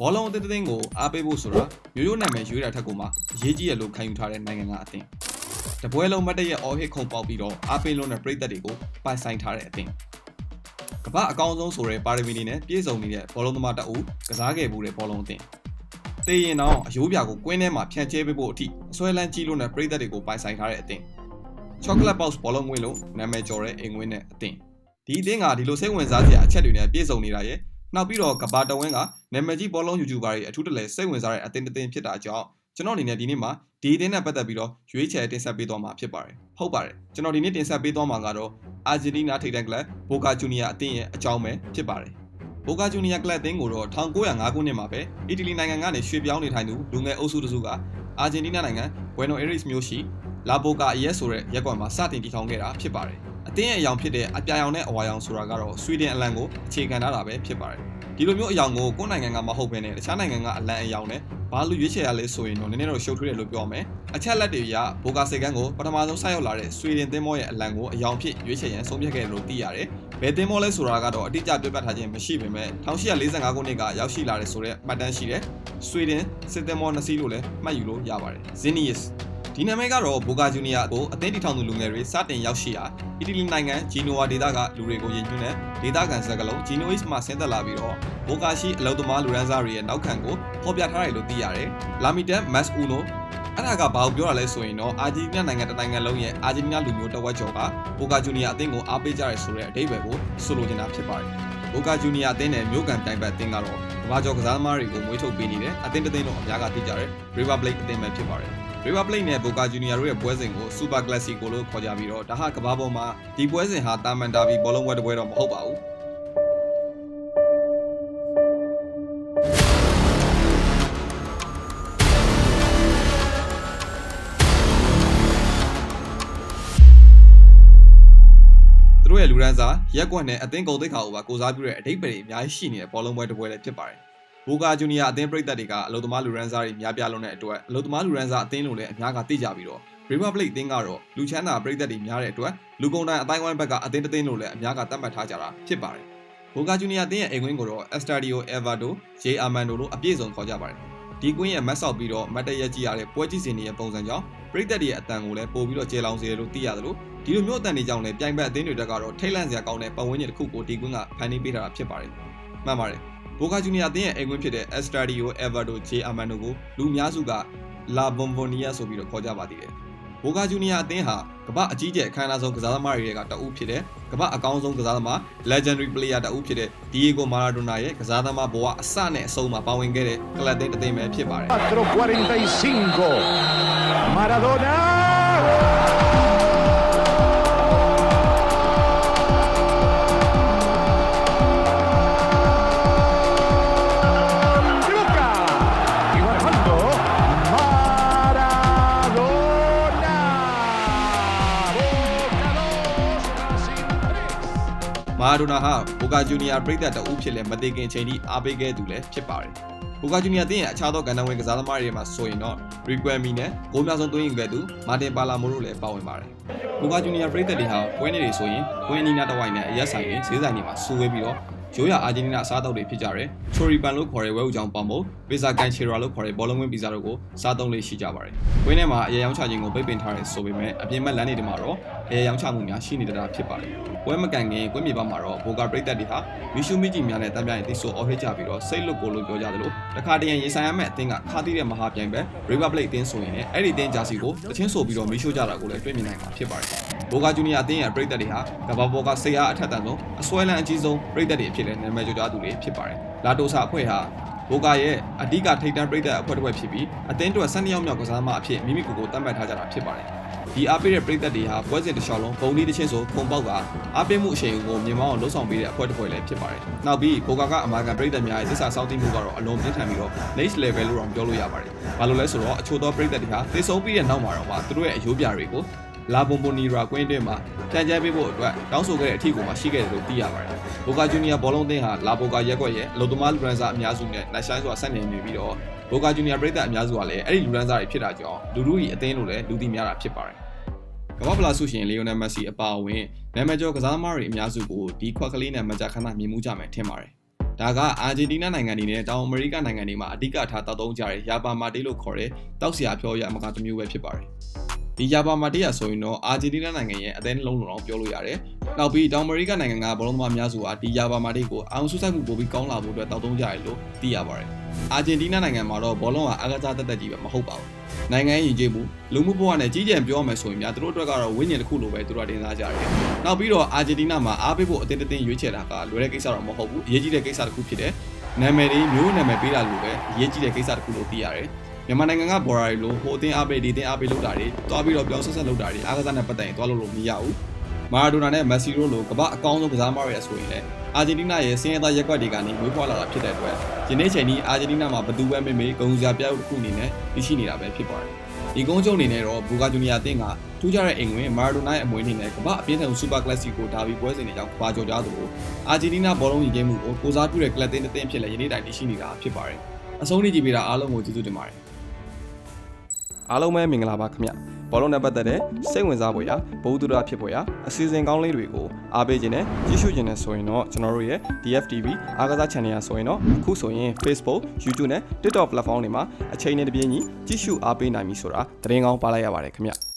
ဘောလုံးအသင်းတစ်သင်းကိုအားပေးဖို့ဆိုတာရိုးရိုးနာမည်ရွေးတာထက်ကိုမှအရေးကြီးရလို့ခံယူထားတဲ့နိုင်ငံကအသင်းတပွဲလုံးမတ်တရဲ့အော်ဟစ်ခုံပေါက်ပြီးတော့အားပေးလို့တဲ့ပြည်သက်တွေကိုပိုင်ဆိုင်ထားတဲ့အသင်းကမ္ဘာအကောင်းဆုံးဆိုတဲ့ပါရမီတွေနဲ့ပြည့်စုံနေတဲ့ဘောလုံးသမားတအူကစားခဲ့မှုတဲ့ဘောလုံးအသင်းတေးရင်တော့အယိုးပြာကိုကွင်းထဲမှာဖြန့်ကျဲပေးဖို့အထိအစွဲလန်းကြီးလို့တဲ့ပြည်သက်တွေကိုပိုင်ဆိုင်ထားတဲ့အသင်း chocolate box ဘောလုံးငွေလို့နာမည်ကျော်တဲ့အိမ်ငွေနဲ့အသင်းဒီအသင်းကဒီလိုစိတ်ဝင်စားစရာအချက်တွေနဲ့ပြည့်စုံနေတာရဲ့ နောက်ပြီးတော့ကဘာတဝင်းကနာမည်ကြီးဘောလုံး YouTuber တွေအထူးတလဲစိတ်ဝင်စားတဲ့အသင်းတစ်သင်းဖြစ်တာကြောင့်ကျွန်တော်အနေနဲ့ဒီနေ့မှာဒီအသင်းနဲ့ပတ်သက်ပြီးတော့ရွေးချယ်တင်ဆက်ပေးသွားမှာဖြစ်ပါတယ်ဟုတ်ပါတယ်ကျွန်တော်ဒီနေ့တင်ဆက်ပေးသွားမှာကတော့အာဂျင်တီးနားထိပ်တန်းကလပ်ဘိုကာဂျူနီယာအသင်းရဲ့အကြောင်းပဲဖြစ်ပါတယ်ဘိုကာဂျူနီယာကလပ်အသင်းကိုတော့1905ခုနှစ်မှာပဲအီတလီနိုင်ငံကနေရွှေ့ပြောင်းနေထိုင်သူလူငယ်အုပ်စုတစ်စုကအာဂျင်တီးနားနိုင်ငံဘွယ်နိုအေရစ်မြို့ရှိလာဘိုကာအရက်ဆိုတဲ့ရက်ကွက်မှာစတင်တည်ထောင်ခဲ့တာဖြစ်ပါတယ် အသင်းရဲ့အယောင်ဖြစ်တဲ့အပြာရောင်နဲ့အဝါရောင်ဆိုတာကတော့ဆွီဒင်အလံကိုအခြေခံထားတာပဲဖြစ်ပါတယ်ဒီလိုမျိုးအယောင်ကိုကိုယ့်နိုင်ငံကမဟုတ်ဘဲနဲ့တခြားနိုင်ငံကအလံအယောင်နဲ့ဘာလို့ရွေးချယ်ရလဲဆိုရင်တော့နည်းနည်းတော့ရှုပ်ထွေးတယ်လို့ပြောမယ်အချက်လက်တွေကဘိုကာစေကန်ကိုပထမဆုံးဆိုက်ရောက်လာတဲ့ဆွီဒင်သင်းမောရဲ့အလံကိုအယောင်ဖြစ်ရွေးချယ်ရန်ဆုံးဖြတ်ခဲ့တယ်လို့သိရတယ်ဘယ်သင်းမောလဲဆိုတာကတော့အတိအကျပြတ်ပြတ်ထားခြင်းမရှိပေမဲ့1845ခုနှစ်ကရောက်ရှိလာတဲ့ဆိုတဲ့မှတ်တမ်းရှိတဲ့ဆွီဒင်စစ်သင်းမောနှစ်စီးလို့လည်းမှတ်ယူလို့ရပါတယ် Zenius ဒီနာမည်ကတော့ဘိုကာဂျူနီယာကိုအသင်းတည်ထောင်သူလူငယ်တွေစတင်ရောက်ရှိရာအီတလီနိုင်ငံဂျီနိုဝါဒေသကလူတွေကိုယဉ်ကျေးတဲ့ဒေသခံစကားလုံးဂျီနိုအစ်မှာဆင်းသက်လာပြီးတော့ဘိုကာရှိအလုံသမားလူရန်စားတွေရဲ့နောက်ခံကိုဖော်ပြထားတယ်လို့သိရတယ်။လာမီတန်မတ်အူနိုအဲ့ဒါကဘာကိုပြောတာလဲဆိုရင်တော့အာဂျင်တီးနားနိုင်ငံတစ်နိုင်ငံလုံးရဲ့အာဂျင်တီးနားလူမျိုးတစ်ဝက်ကျော်ကဘိုကာဂျူနီယာအသင်းကိုအားပေးကြရဆိုတဲ့အဓိပ္ပာယ်ကိုဆိုလိုချင်တာဖြစ်ပါတယ်။ဘိုကာဂျူနီယာအသင်းနဲ့မြို့ကန်တိုင်ပတ်အသင်းကတော့ကမ္ဘာကျော်ကစားသမားတွေကိုမွေးထုတ်ပေးနေတဲ့အသင်းတစ်သင်းလုံးအများကသိကြတဲ့ River Plate အသင်းပဲဖြစ်ပါတယ်။ River Plate နဲ့ Boca Junior တို့ရဲ့ပွဲစဉ်ကို Super Classico လို့ခေါ်ကြပြီးတော့ဒါဟာကမ္ဘာပေါ်မှာဒီပွဲစဉ်ဟာတာမန်တာဘီဘောလုံးပွဲတစ်ပွဲတော့မဟုတ်ပါဘူးသူတို့ရဲ့လူရန်စာရက်ကွက်နဲ့အသင်းကုန်သိက္ခာကိုပါကိုစားပြုတဲ့အဓိပ္ပာယ်တွေအများကြီးရှိနေတဲ့ဘောလုံးပွဲတစ်ပွဲလည်းဖြစ်ပါတယ်။ ဘိုကာဂျူနီယာအသင်းပရိသတ်တွေကအလုသမားလူရန်စာတွေများပြားလုံးတဲ့အတွက်အလုသမားလူရန်စာအသင်းလို့လည်းအများကသိကြပြီးတော့ Republic အသင်းကတော့လူချမ်းသာပရိသတ်တွေများတဲ့အတွက်လူကုန်တိုင်းအတိုင်းဝိုင်းဘက်ကအသင်းတစ်သင်းလို့လည်းအများကသတ်မှတ်ထားကြတာဖြစ်ပါတယ်။ဘိုကာဂျူနီယာအသင်းရဲ့အိမ်ကွင်းကိုတော့ Estadio Everdo, J Armando လို့အပြည့်စုံခေါ်ကြပါတယ်။ဒီကွင်းရဲ့မတ်ဆောက်ပြီးတော့မတ်တရက်ကြည့်ရတဲ့ပွဲကြည့်စင်တွေရဲ့ပုံစံကြောင့်ပရိသတ်တွေရဲ့အတန်ကိုလည်းပို့ပြီးတော့ကျေလောင်စေတယ်လို့သိရတယ်လို့ဒီလိုမျိုးအတန်တွေကြောင့်လည်းပြိုင်ဘက်အသင်းတွေတက်ကတော့ထိတ်လန့်စရာကောင်းတဲ့ပတ်ဝန်းကျင်တစ်ခုကိုဒီကွင်းကဖန်တီးပေးထားတာဖြစ်ပါတယ်။မှန်ပါတယ်။ ဘိုကာဂျူနီယာအသင်းရဲ့အိမ်ကွင်းဖြစ်တဲ့ Estadio Everdo, J Armando ကိုလူအများစုက La Bombonera ဆိုပြီးတော့ခေါ်ကြပါသေးတယ်။ဘိုကာဂျူနီယာအသင်းဟာကမ္ဘာအကြီးကျယ်အခမ်းအနားဆုံးကစားသမားတွေကတအုပ်ဖြစ်တဲ့ကမ္ဘာအကောင်းဆုံးကစားသမား legendary player တအုပ်ဖြစ်တဲ့ Diego Maradona ရဲ့ကစားသမားဘဝအစနဲ့အဆုံးမှာပါဝင်ခဲ့တဲ့ကလပ်သင်းတစ်သင်းပဲဖြစ်ပါတယ် 4.45. Maradona. မာဒိုနာဟာဘိုကာဂျူနီယာပြည်သက်တအုပ်ဖြစ်လဲမသိခင်အချိန်ထိအားပေးခဲ့သူလည်းဖြစ်ပါတယ်ဘိုကာဂျူနီယာတင်းရဲ့အခြားသောကဏ္ဍဝင်ကစားသမားတွေမှာဆိုရင်တော့ရီကွယ်မီနဲ့ဂိုးများဆုံးသွင်းယူခဲ့သူမာတင်ပါလာမိုတို့လည်းပါဝင်ပါတယ်ဘိုကာဂျူနီယာပြည်သက်တွေဟာပွဲနေတွေဆိုရင်ပွဲနီနာတစ်ဝိုင်နဲ့အရက်ဆိုင်တွေဈေးဆိုင်တွေမှာစူဝဲပြီးတော့ ရိုးရအာဂျင်တီးနာအစားအသောက်တွေဖြစ်ကြတယ်။ချိုရီပန်လို့ခေါ်တဲ့ဝဲဥကြောင်ပေါင်မို့ပီဇာကန်ချေရာလို့ခေါ်တဲ့ဘောလုံးဝင်းပီဇာတို့ကိုစားသုံးလေးရှိကြပါတယ်။ဝင်းထဲမှာအရေရောင်းချခြင်းကိုပိတ်ပင်ထားတယ်ဆိုပေမဲ့အပြင်ဘက်လမ်းတွေမှာတော့အရေရောင်းချမှုများရှိနေတာဖြစ်ပါတယ်။ပွဲမကန်ခင်ကွင်းမြေပေါ်မှာတော့ဘိုကာပရိသတ်တွေဟာမီရှူမီဂျီများနဲ့တမ်းပြရင်တိဆိုအော်ဟစ်ကြပြီးတော့စိတ်လွတ်ကိုလို့ပြောကြသလိုတခါတရံရင်ဆိုင်ရမယ့်အသင်းကခါတီးတဲ့မဟာပြိုင်ပဲ Republic အသင်းဆိုရင်လည်းအဲ့ဒီအသင်းဂျာစီကိုတချင်းဆိုပြီးတော့မီရှို့ကြတာကိုလည်းတွေ့မြင်နိုင်မှာဖြစ်ပါတယ်။ ဘိုကာဂျူနီယာအသင်းရဲ့ပရိသတ်တွေဟာကဘာဘောကဆေးအားအထက်တန်ဆုံးအစွဲလန်းအကြီးဆုံးပရိသတ်တွေအဖြစ်လည်းနာမည်ကျော်ကြားသူတွေဖြစ်ပါတယ်။လာတိုဆာအဖွဲ့ဟာဘိုကာရဲ့အဓိကထိပ်တန်းပရိသတ်အဖွဲ့တစ်ဖွဲ့ဖြစ်ပြီးအသင်းအတွက်12ယောက်မြောက်ကစားသမားအဖြစ်မိမိကိုယ်ကိုသတ်မှတ်ထားကြတာဖြစ်ပါတယ်။ဒီအားပေးတဲ့ပရိသတ်တွေဟာပွဲစဉ်တစ်လျှောက်လုံးပုံဒီတစ်ချင်းဆိုပုံပေါက်ကအားပေးမှုအရှိန်ကိုမြင်မောင်းအောင်လှုပ်ဆောင်ပေးတဲ့အဖွဲ့တစ်ဖွဲ့လည်းဖြစ်ပါတယ်။နောက်ပြီးဘိုကာကအမာကန်ပရိသတ်များရဲ့သစ္စာစောင့်သိမှုကတော့အလုံးပြင်းထန်ပြီးတော့ next level လို့တော့ပြောလို့ရပါတယ်။ဘာလို့လဲဆိုတော့အချို့သောပရိသတ်တွေဟာသေဆုံးပြီးတဲ့နောက်မှာတော့မှသူတို့ရဲ့အယိုးပြတွေကို လာဘွန်ဘွန်နီရာကွင်းတွင်းမှာပြန်ကျဲပေးဖို့အတွက်တောင်းဆိုခဲ့တဲ့အထီကိုမှရှိခဲ့တယ်လို့သိရပါတယ်။ဘိုကာဂျူနီယာဘောလုံးအသင်းဟာလာဘိုကာရက်ကွက်ရဲ့အလုံသမားလူရန်စာအများစုနဲ့နိုင်ဆိုင်စွာဆက်နေနေပြီးတော့ဘိုကာဂျူနီယာပရိသတ်အများစုကလည်းအဲ့ဒီလူရန်စာတွေဖြစ်တာကြောင့်လူလူကြီးအသင်းလို့လည်းလူသိများတာဖြစ်ပါတယ်။ကမ္ဘာဖလားဆုရှင်လီယိုနယ်မက်ဆီအပါအဝင်နာမည်ကျော်ကစားသမားတွေအများစုကိုဒီခွက်ကလေးနဲ့မကြာခဏမြင်မှုကြမယ်ထင်ပါတယ်ဒါကအာဂျင်တီးနားနိုင်ငံတွေနဲ့တောင်အမေရိကနိုင်ငံတွေမှာအဓိကထားတောက်သုံးကြတဲ့ယာပါမာတေးလို့ခေါ်တဲ့တောက်စရာဖြောရအမကတစ်မျိုးပဲဖြစ်ပါတယ် ဒီယာပါမာတေးရဆိုရင်တော့အာဂျင်တီးနားနိုင်ငံရဲ့အသင်းလုံးလုံးအောင်ပြောလို့ရတယ်နောက်ပြီးတောင်အမေရိကနိုင်ငံကဘောလုံးသမားများစုဟာဒီယာပါမာတေးကိုအောင်စုဆိုင်မှုပိုပြီးကောင်းလာဖို့အတွက်တောက်သုံးကြရတယ်လို့သိရပါတယ်အာဂျင်တီးနားနိုင်ငံမှာတော့ဘောလုံးဟာအားကစားတက်တက်ကြီးပဲမဟုတ်ပါဘူးနိုင်ငံရေးယဉ်ကျေးမှုလူမှုဘဝနဲ့ကြီးကြံပြောရမယ်ဆိုရင်များသူတို့အတွက်ကတော့ဝိညာဉ်တစ်ခုလိုပဲသူတို့တင်စားကြတယ်။နောက်ပြီးတော့အာဂျင်တီးနားမှာအားပေးဖို့အသင်းတစ်သင်းရွေးချယ်တာကလွယ်တဲ့ကိစ္စတော့မဟုတ်ဘူးအရေးကြီးတဲ့ကိစ္စတစ်ခုဖြစ်တယ်။နာမည်တွေမျိုးနာမည်ပေးတာလိုပဲအရေးကြီးတဲ့ကိစ္စတစ်ခုလို့သိရတယ်။ မြန်မာနိုင်ငံကဘော်ရာတွေလိုဟိုအသင်းအားပေးဒီအသင်းအားပေးလုပ်တာတွေတွားပြီးတော့ပြောင်းဆက်ဆက်လုပ်တာတွေအားကစားနဲ့ပတ်သက်ရင်တွားလို့လို့မရဘူး။မာရာဒိုနာနဲ့မက်ဆီတို့လိုကမ္ဘာအကောင်းဆုံးကစားမတွေရဆိုရင်လည်းအာဂျင်တီးနားရဲ့စင်ရသားရက်ကွက်တွေကနေဝေးဖွာလာတာဖြစ်တဲ့အတွက်ဒီနေ့ချိန်นี้အာဂျင်တီးနားမှာဘသူပဲမေမေဂုံစရာပြောက်တစ်ခုအနေနဲ့သိရှိနေတာပဲဖြစ်ပါတယ်။ဒီကုန်းချုပ်အနေနဲ့တော့ဘူဂါဂျူနီယာအသင်းကထူးခြားတဲ့အိမ်ဝင်မာရာဒိုနာရဲ့အမွေအနေနဲ့ကမ္ဘာအပြင်းထန်စူပါကလပ်စီကိုဒါဘီပွဲစဉ်တွေကြောင့်ကမ္ဘာကျော်ကြားသူကိုအာဂျင်တီးနားဘောလုံးရင်ကျင်းမှုကိုကိုစားပြုတဲ့ကလပ်တင်းတစ်သင်းဖြစ်လဲယနေ့တိုင်တရှိနေတာဖြစ်ပါတယ်။အဆုံးထိကြည့်ပေးတာအားလုံးကိုကျေးဇူးတင်ပါတယ်။ အားလုံးပဲမင်္ဂလာပါခင်ဗျ။ဘောလုံးနဲ့ပတ်သက်တဲ့စိတ်ဝင်စားဖွယ်ရာဘုဒ္ဓရဖြစ်ဖွယ်ရာအစီအစဉ်ကောင်းလေးတွေကိုအားပေးခြင်းနဲ့ကြည့်ရှုခြင်းနဲ့ဆိုရင်တော့ကျွန်တော်တို့ရဲ့ DFTV အားကစား channel ရဆိုရင်တော့အခုဆိုရင် Facebook, YouTube နဲ့ TikTok platform တွေမှာအချိန်နဲ့တပြေးညီကြည့်ရှုအားပေးနိုင်ပြီဆိုတာသတင်းကောင်းပါလိုက်ရပါတယ်ခင်ဗျ။